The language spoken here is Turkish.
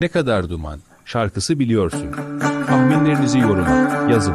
Ne kadar duman, şarkısı biliyorsun. Tahminlerinizi yoruma, yazın.